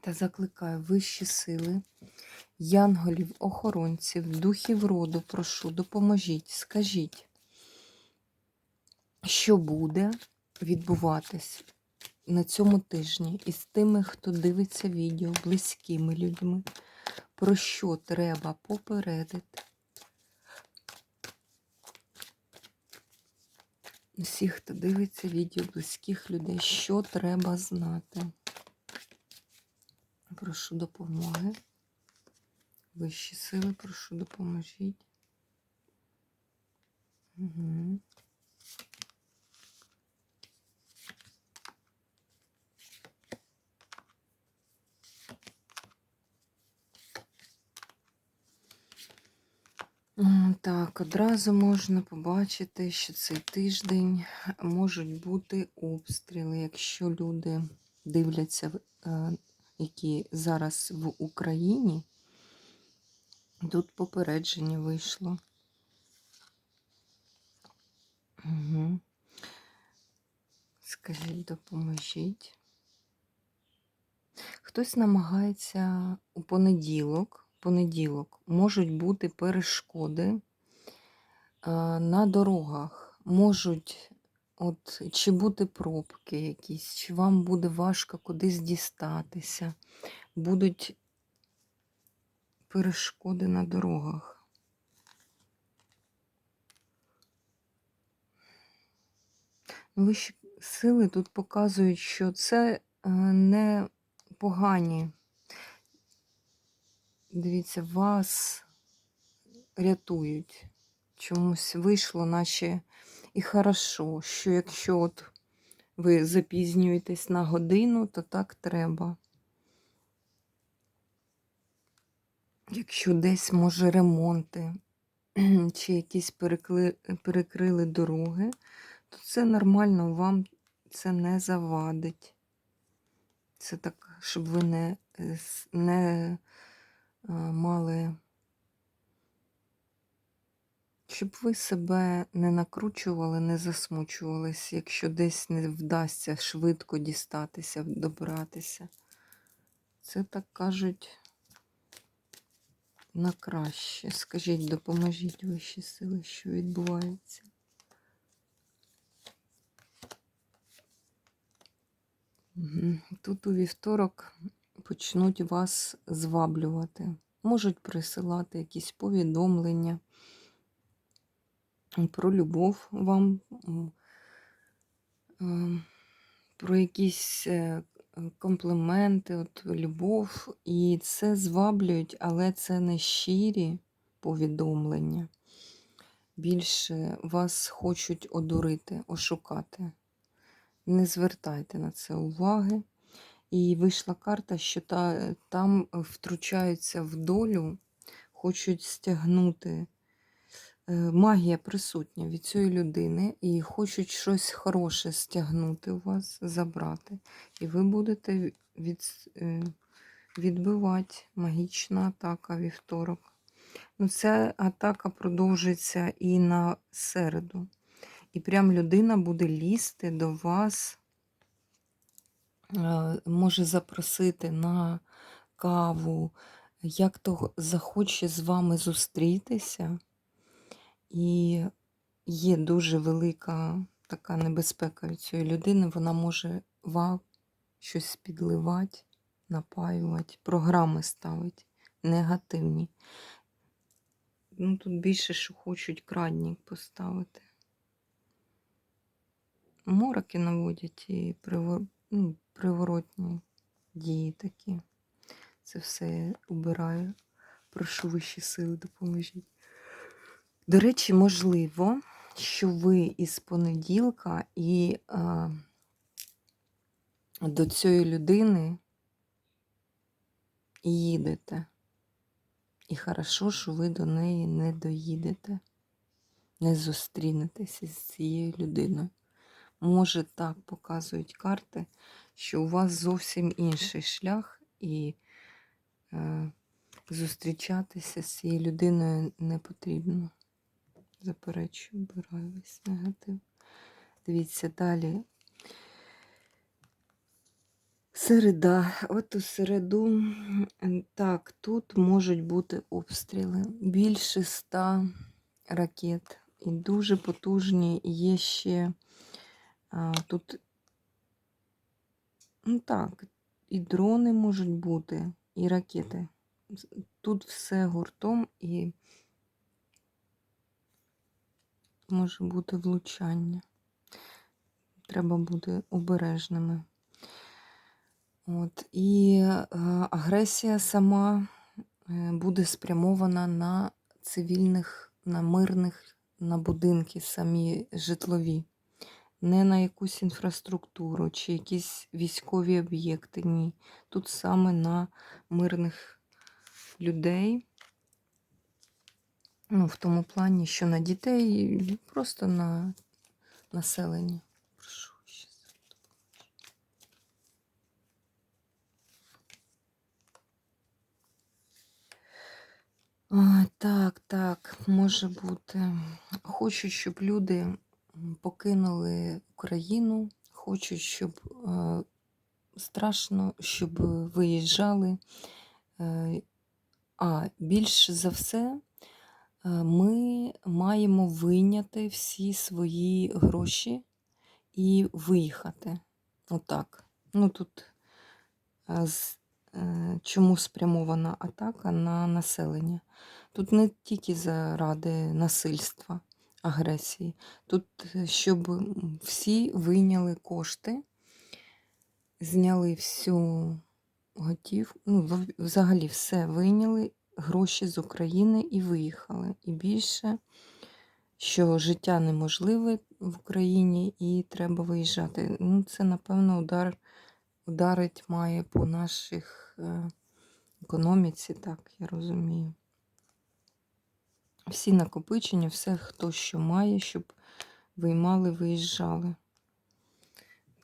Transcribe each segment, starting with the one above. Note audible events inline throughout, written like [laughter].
Та закликаю вищі сили, янголів, охоронців, духів роду, прошу, допоможіть, скажіть, що буде відбуватись на цьому тижні із тими, хто дивиться відео, близькими людьми, про що треба попередити. Всіх, хто дивиться відео близьких людей, що треба знати. Прошу допомоги. Вищі сили, прошу допоможіть. Угу. Так, одразу можна побачити, що цей тиждень можуть бути обстріли, якщо люди дивляться е, які зараз в Україні, тут попередження вийшло. Угу. Скажіть, допоможіть. Хтось намагається у понеділок, понеділок можуть бути перешкоди на дорогах, можуть От Чи бути пробки якісь, чи вам буде важко кудись дістатися, будуть перешкоди на дорогах. Ну, вищі сили тут показують, що це е, не погані. Дивіться, вас рятують. Чомусь вийшло, наче і хорошо, що якщо от ви запізнюєтесь на годину, то так треба. Якщо десь, може, ремонти, [clears throat] чи якісь перекли, перекрили дороги, то це нормально, вам це не завадить. Це так, щоб ви не, не мали щоб ви себе не накручували, не засмучувались, якщо десь не вдасться швидко дістатися, добратися. Це так кажуть на краще. Скажіть, допоможіть вищі сили, що відбувається. Тут у вівторок почнуть вас зваблювати. Можуть присилати якісь повідомлення про любов вам, про якісь е, компліменти, от любов. І це зваблюють, але це не щирі повідомлення. Більше вас хочуть одурити, ошукати. Не звертайте на це уваги. І вийшла карта, що та, там втручаються в долю, хочуть стягнути. Е, магія присутня від цієї людини і хочуть щось хороше стягнути у вас, забрати. І ви будете від, е, відбивати магічна атака вівторок. Ну, Ця атака продовжиться і на середу. І прям людина буде лізти до вас, е, може запросити на каву, як то захоче з вами зустрітися. І є дуже велика така небезпека від цієї людини, вона може вам щось підливати, напаювати, програми ставити негативні. Ну, Тут більше, що хочуть крадник поставити. Мороки наводять і привор... ну, приворотні дії такі. Це все убираю. Прошу вищі сили, допоможіть. До речі, можливо, що ви із понеділка і а, до цієї людини їдете. І хорошо, що ви до неї не доїдете, не зустрінетеся з цією людиною. Може, так показують карти, що у вас зовсім інший шлях, і е, зустрічатися з цією людиною не потрібно. Заперечую, обираю весь негатив. Дивіться далі. Середа. От у середу, так, тут можуть бути обстріли. Більше ста ракет. І дуже потужні є ще а, тут, ну так, і дрони можуть бути, і ракети. Тут все гуртом і може бути влучання. Треба бути обережними. От, і е, агресія сама е, буде спрямована на цивільних, на мирних, на будинки самі житлові, не на якусь інфраструктуру чи якісь військові об'єкти. Ні. Тут саме на мирних людей. Ну, в тому плані, що на дітей, просто на населення. Прошу ще. Так, так, може бути. Хочу, щоб люди покинули Україну. Хочу, щоб е, страшно, щоб виїжджали. Е, а більш за все, ми маємо вийняти всі свої гроші і виїхати. Отак. Ну тут е, е, чому спрямована атака на населення? Тут не тільки заради насильства, агресії. Тут, е, щоб всі вийняли кошти, зняли всю готівку, ну, взагалі все вийняли гроші з України і виїхали. І більше, що життя неможливе в Україні і треба виїжджати. Ну, це, напевно, удар, ударить має по наших е, економіці, так, я розумію. Всі накопичення, все, хто що має, щоб виймали, виїжджали.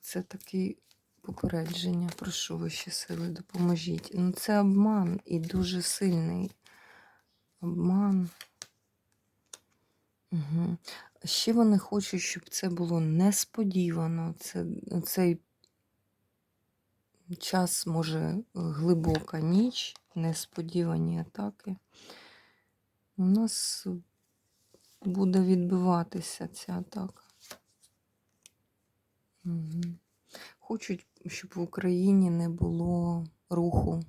Це такий попередження. Прошу вищі сили, допоможіть. Ну, це обман і дуже сильний обман. Угу. Ще вони хочуть, щоб це було несподівано. Це, цей час може глибока ніч, несподівані атаки. У нас буде відбиватися ця атака. Угу. Хочуть, щоб в Україні не було руху,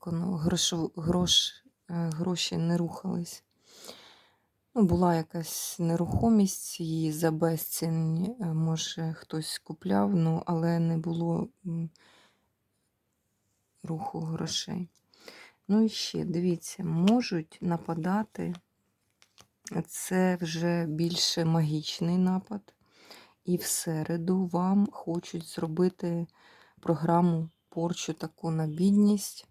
грошов- грош, е, гроші не рухались. Ну, була якась нерухомість, її за безцінь, е, може, хтось купляв, ну, але не було руху грошей. Ну і ще, дивіться, можуть нападати, це вже більше магічний напад. І в середу вам хочуть зробити програму порчу таку на бідність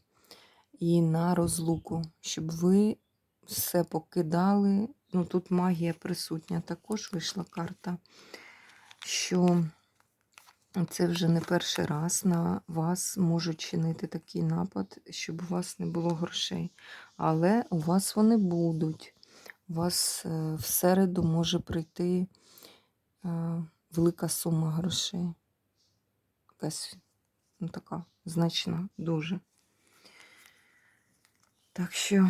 і на розлуку, щоб ви все покидали. Ну, тут магія присутня. Також вийшла карта, що це вже не перший раз на вас можуть чинити такий напад, щоб у вас не було грошей. Але у вас вони будуть. У вас е, в середу може прийти е, велика сума грошей. Якась ну, така значна дуже. Так що,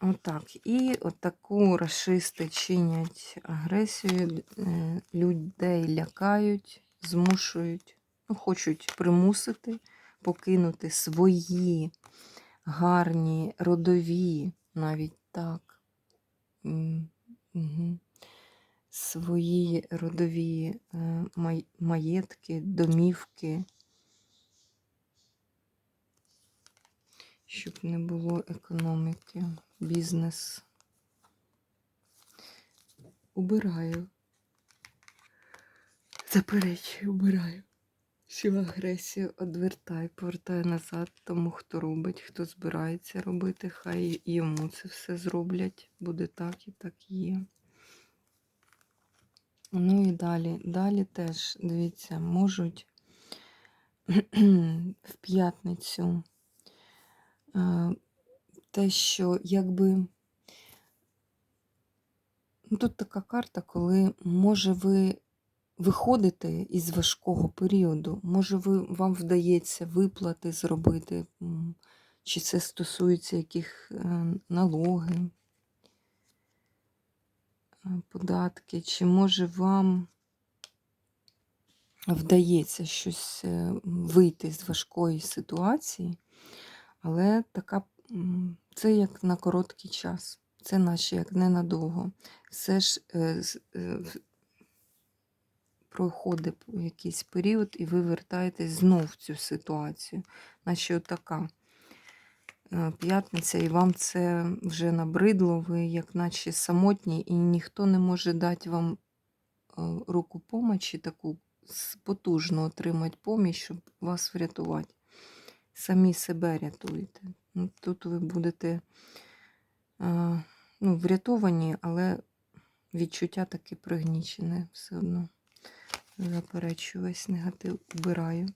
отак. І отаку расисти чинять агресію, е, людей лякають, змушують, ну, хочуть примусити покинути свої гарні, родові, навіть так. мгм, Свої родові е, маєтки, домівки, щоб не було економіки, бізнес. Убираю. Заперечую, убираю. Всю агресію одвертай, повертай назад тому, хто робить, хто збирається робити, хай йому це все зроблять. Буде так і так є. Ну і далі. Далі теж, дивіться, можуть [clears throat] в п'ятницю е, те, що якби. Ну, Тут така карта, коли може ви виходите із важкого періоду, може ви, вам вдається виплати зробити, чи це стосується яких е, налоги, податки, чи може вам вдається щось е, вийти з важкої ситуації, але така, це як на короткий час, це наче як ненадовго. Все ж е, е, проходить якийсь період, і ви вертаєтесь знов в цю ситуацію, наче отака п'ятниця, і вам це вже набридло, ви як наче самотні, і ніхто не може дати вам е, руку помочі, таку потужно отримати поміч, щоб вас врятувати. Самі себе рятуєте. Ну, Тут ви будете е, ну, врятовані, але відчуття таке пригнічене все одно. Заперечую весь негатив, убираю.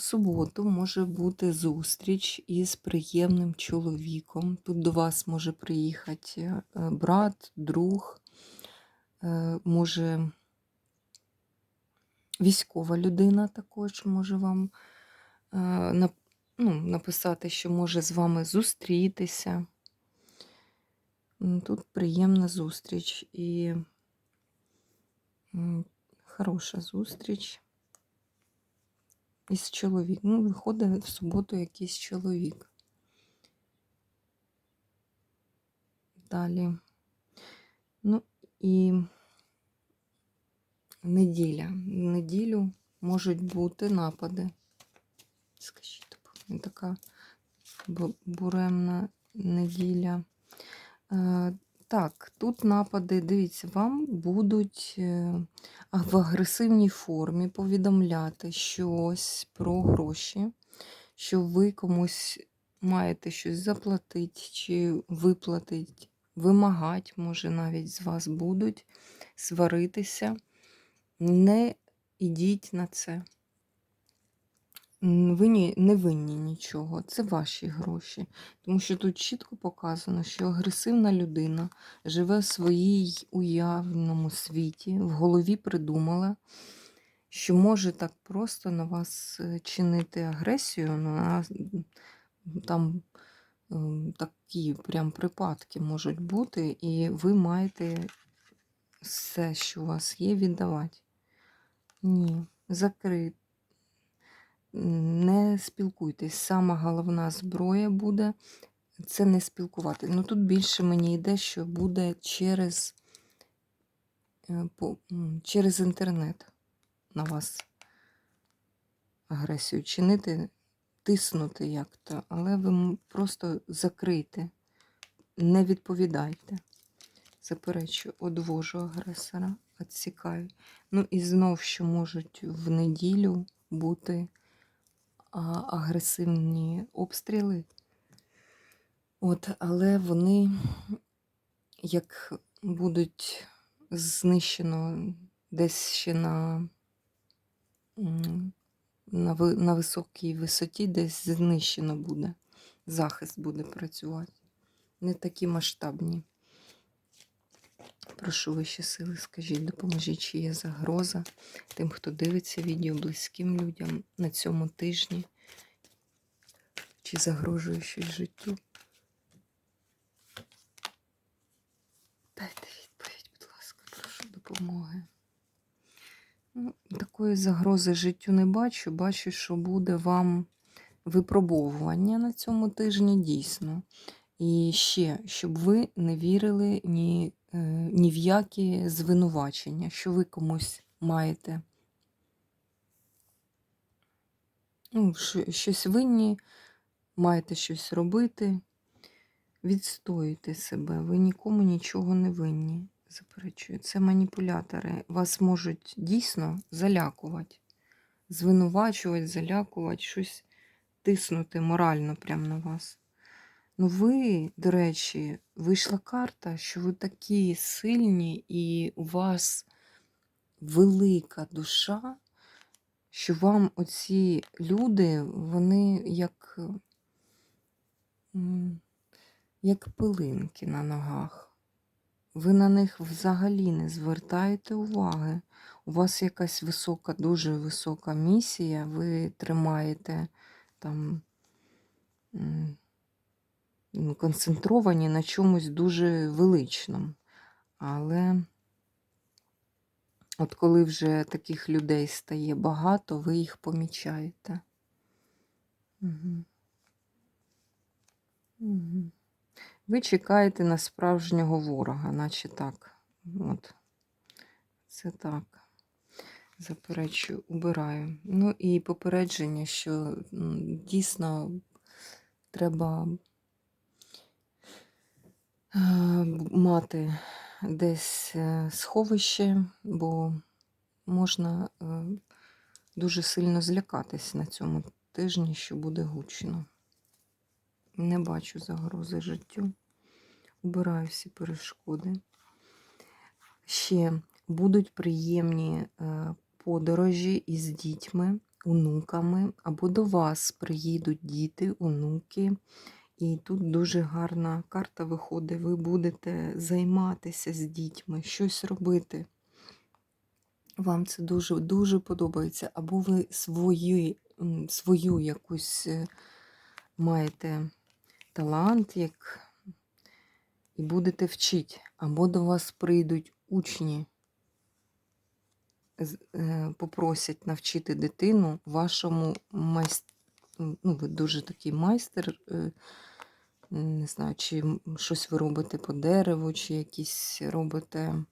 Суботу може бути зустріч із приємним чоловіком. Тут до вас може приїхати е, брат, друг, е, може військова людина також може вам е, ну, написати, що може з вами зустрітися. Тут приємна зустріч і хороша зустріч із чоловіком. Ну, виходить в суботу якийсь чоловік. Далі. Ну і неділя. В неділю можуть бути напади. Скажіть, не така буремна неділя. Так, тут напади, дивіться, вам будуть е, в агресивній формі повідомляти щось про гроші, що ви комусь маєте щось заплатити чи виплатити, вимагати, може, навіть з вас будуть сваритися. Не ідіть на це. Ви не винні нічого, це ваші гроші. Тому що тут чітко показано, що агресивна людина живе в своїй уявному світі, в голові придумала, що може так просто на вас е, чинити агресію. ну, а там ем, такі прям припадки можуть бути, і ви маєте все, що у вас є, віддавати. Ні, закрити. Не спілкуйтесь. Сама головна зброя буде це не спілкувати. Ну тут більше мені йде, що буде через, е, через інтернет на вас агресію чинити, тиснути як-то, але ви просто закрийте, не відповідайте. Заперечую, одвожу агресора, відсікаю. Ну і знов, що можуть в неділю бути агресивні обстріли. От, але вони, як будуть знищено десь ще на, на, на високій висоті, десь знищено буде. Захист буде працювати. Не такі масштабні. Прошу вищі сили, скажіть, допоможіть, чи є загроза тим, хто дивиться відео близьким людям на цьому тижні, чи загрожує щось життю. Дайте відповідь, будь ласка, прошу допомоги. Ну, такої загрози життю не бачу. Бачу, що буде вам випробовування на цьому тижні дійсно. І ще, щоб ви не вірили ні, ні в які звинувачення, що ви комусь маєте ну, щось винні, маєте щось робити, відстоїте себе, ви нікому нічого не винні. Заперечую, це маніпулятори. Вас можуть дійсно залякувати. звинувачувати, залякувати, щось тиснути морально прямо на вас. Ну, ви, до речі, вийшла карта, що ви такі сильні, і у вас велика душа, що вам оці люди, вони як, як пилинки на ногах. Ви на них взагалі не звертаєте уваги. У вас якась висока, дуже висока місія, ви тримаєте там концентровані на чомусь дуже величному. Але от коли вже таких людей стає багато, ви їх помічаєте. Угу. Ви чекаєте на справжнього ворога, наче так. От. Це так. Заперечую, убираю. Ну і попередження, що дійсно треба мати десь е, сховище, бо можна е, дуже сильно злякатись на цьому тижні, що буде гучно. Не бачу загрози життю. Убираю всі перешкоди. Ще будуть приємні е, подорожі із дітьми, онуками, або до вас приїдуть діти, онуки. І тут дуже гарна карта виходить. Ви будете займатися з дітьми, щось робити. Вам це дуже дуже подобається. Або ви свої, м, свою якусь е, маєте талант, як і будете вчити, або до вас прийдуть учні, е, попросять навчити дитину вашому майстру. Ну, ви дуже такий майстер, е, не знаю, чи щось ви робите по дереву, чи якісь робите.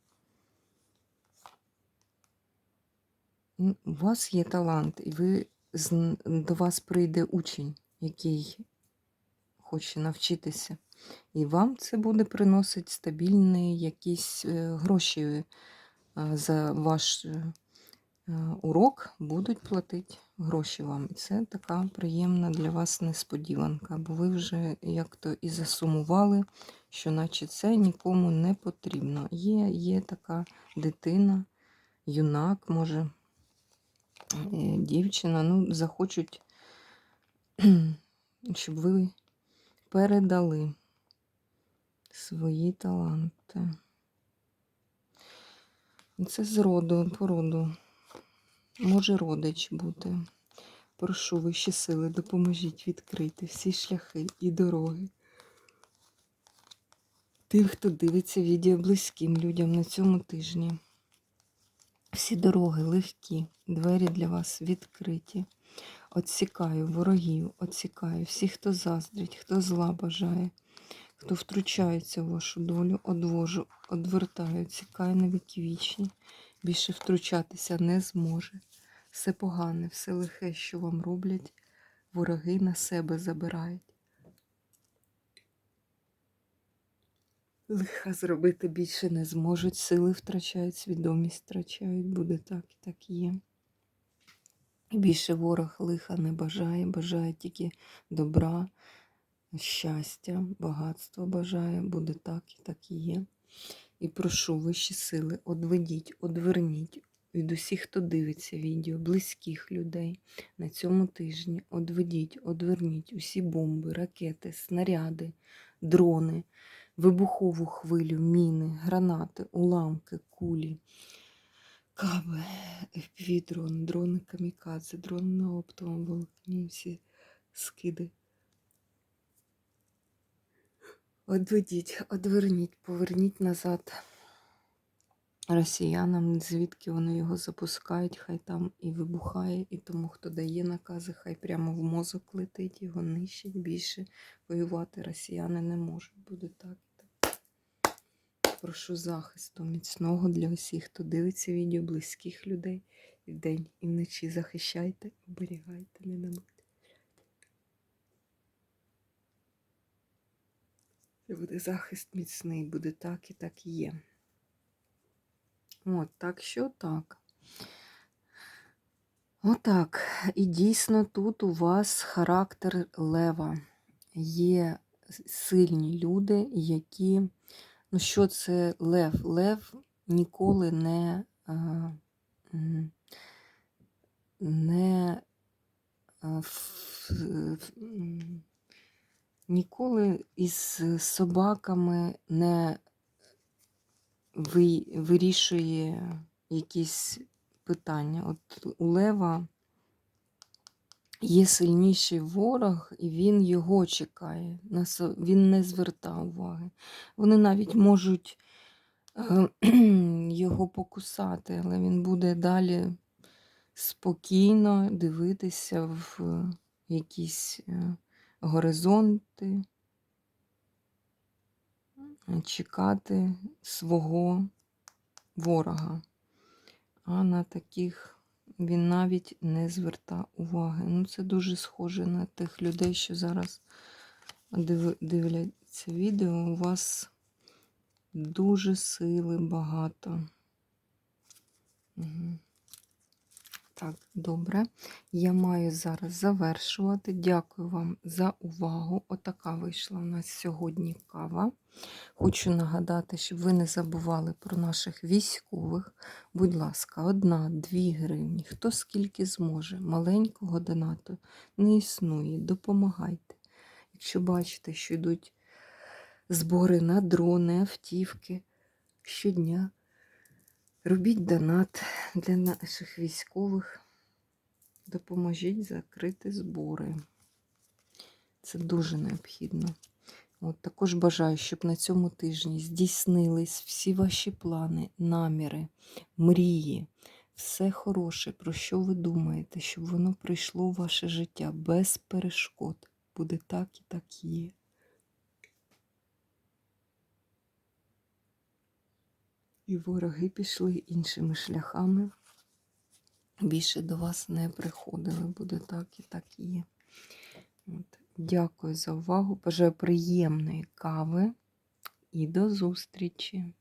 У вас є талант, і ви до вас прийде учень, який хоче навчитися. І вам це буде приносити стабільні якісь е, гроші е, за ваш е, урок будуть платити гроші вам. І це така приємна для вас несподіванка, бо ви вже як-то і засумували, що наче це нікому не потрібно. Є, є така дитина, юнак, може, е, дівчина, ну, захочуть, [clears throat] щоб ви передали свої таланти. Це з роду, породу. Може родич бути. Прошу вищі сили, допоможіть відкрити всі шляхи і дороги. Тим, хто дивиться відео близьким людям на цьому тижні. Всі дороги легкі, двері для вас відкриті. Отсікаю ворогів, отсікаю всіх, хто заздрить, хто зла бажає, хто втручається в вашу долю, одвожу, одвертаю, отсікаю на віки вічні. Більше втручатися не зможе. Все погане, все лихе, що вам роблять, вороги на себе забирають. Лиха зробити більше не зможуть, сили втрачають, свідомість втрачають, буде так і так є. Більше ворог лиха не бажає, бажає тільки добра, щастя, багатства бажає, буде так і так і є. І прошу вищі сили, одведіть, одверніть від усіх, хто дивиться відео, близьких людей на цьому тижні. Одведіть, одверніть усі бомби, ракети, снаряди, дрони, вибухову хвилю, міни, гранати, уламки, кулі. Каби, FPV-дрон, дрони камікадзе, дрони на оптовому волокні, всі скиди. Одведіть, одверніть, поверніть назад росіянам, звідки вони його запускають, хай там і вибухає, і тому, хто дає накази, хай прямо в мозок летить, його нищить більше. Воювати росіяни не можуть. Буде так. Прошу захисту міцного для усіх, хто дивиться відео близьких людей і вдень і вночі захищайте, оберігайте, не Це буде захист міцний, буде так і так і є. От, так що так. Отак. І дійсно тут у вас характер лева. Є сильні люди, які. Ну, що це лев? Лев ніколи не, не ніколи із собаками не вирішує якісь питання. От у лева є сильніший ворог, і він його чекає. Він не звертав уваги. Вони навіть можуть е, [clears throat] його покусати, але він буде далі спокійно дивитися в якісь е, горизонти, чекати свого ворога. А на таких він навіть не зверта уваги. Ну, це дуже схоже на тих людей, що зараз див- дивляться відео. У вас дуже сили багато. Угу. Так, добре. Я маю зараз завершувати. Дякую вам за увагу. Отака вийшла у нас сьогодні кава. Хочу нагадати, щоб ви не забували про наших військових. Будь ласка, одна, дві гривні, хто скільки зможе. Маленького донату не існує. Допомагайте. Якщо бачите, що йдуть збори на дрони, автівки щодня. Робіть донат для наших військових. Допоможіть закрити збори. Це дуже необхідно. От також бажаю, щоб на цьому тижні здійснились всі ваші плани, наміри, мрії, все хороше, про що ви думаєте, щоб воно прийшло в ваше життя без перешкод. Буде так і так є. І вороги пішли іншими шляхами. Більше до вас не приходили. Буде так і так є. От. Дякую за увагу. Бажаю приємної кави і до зустрічі!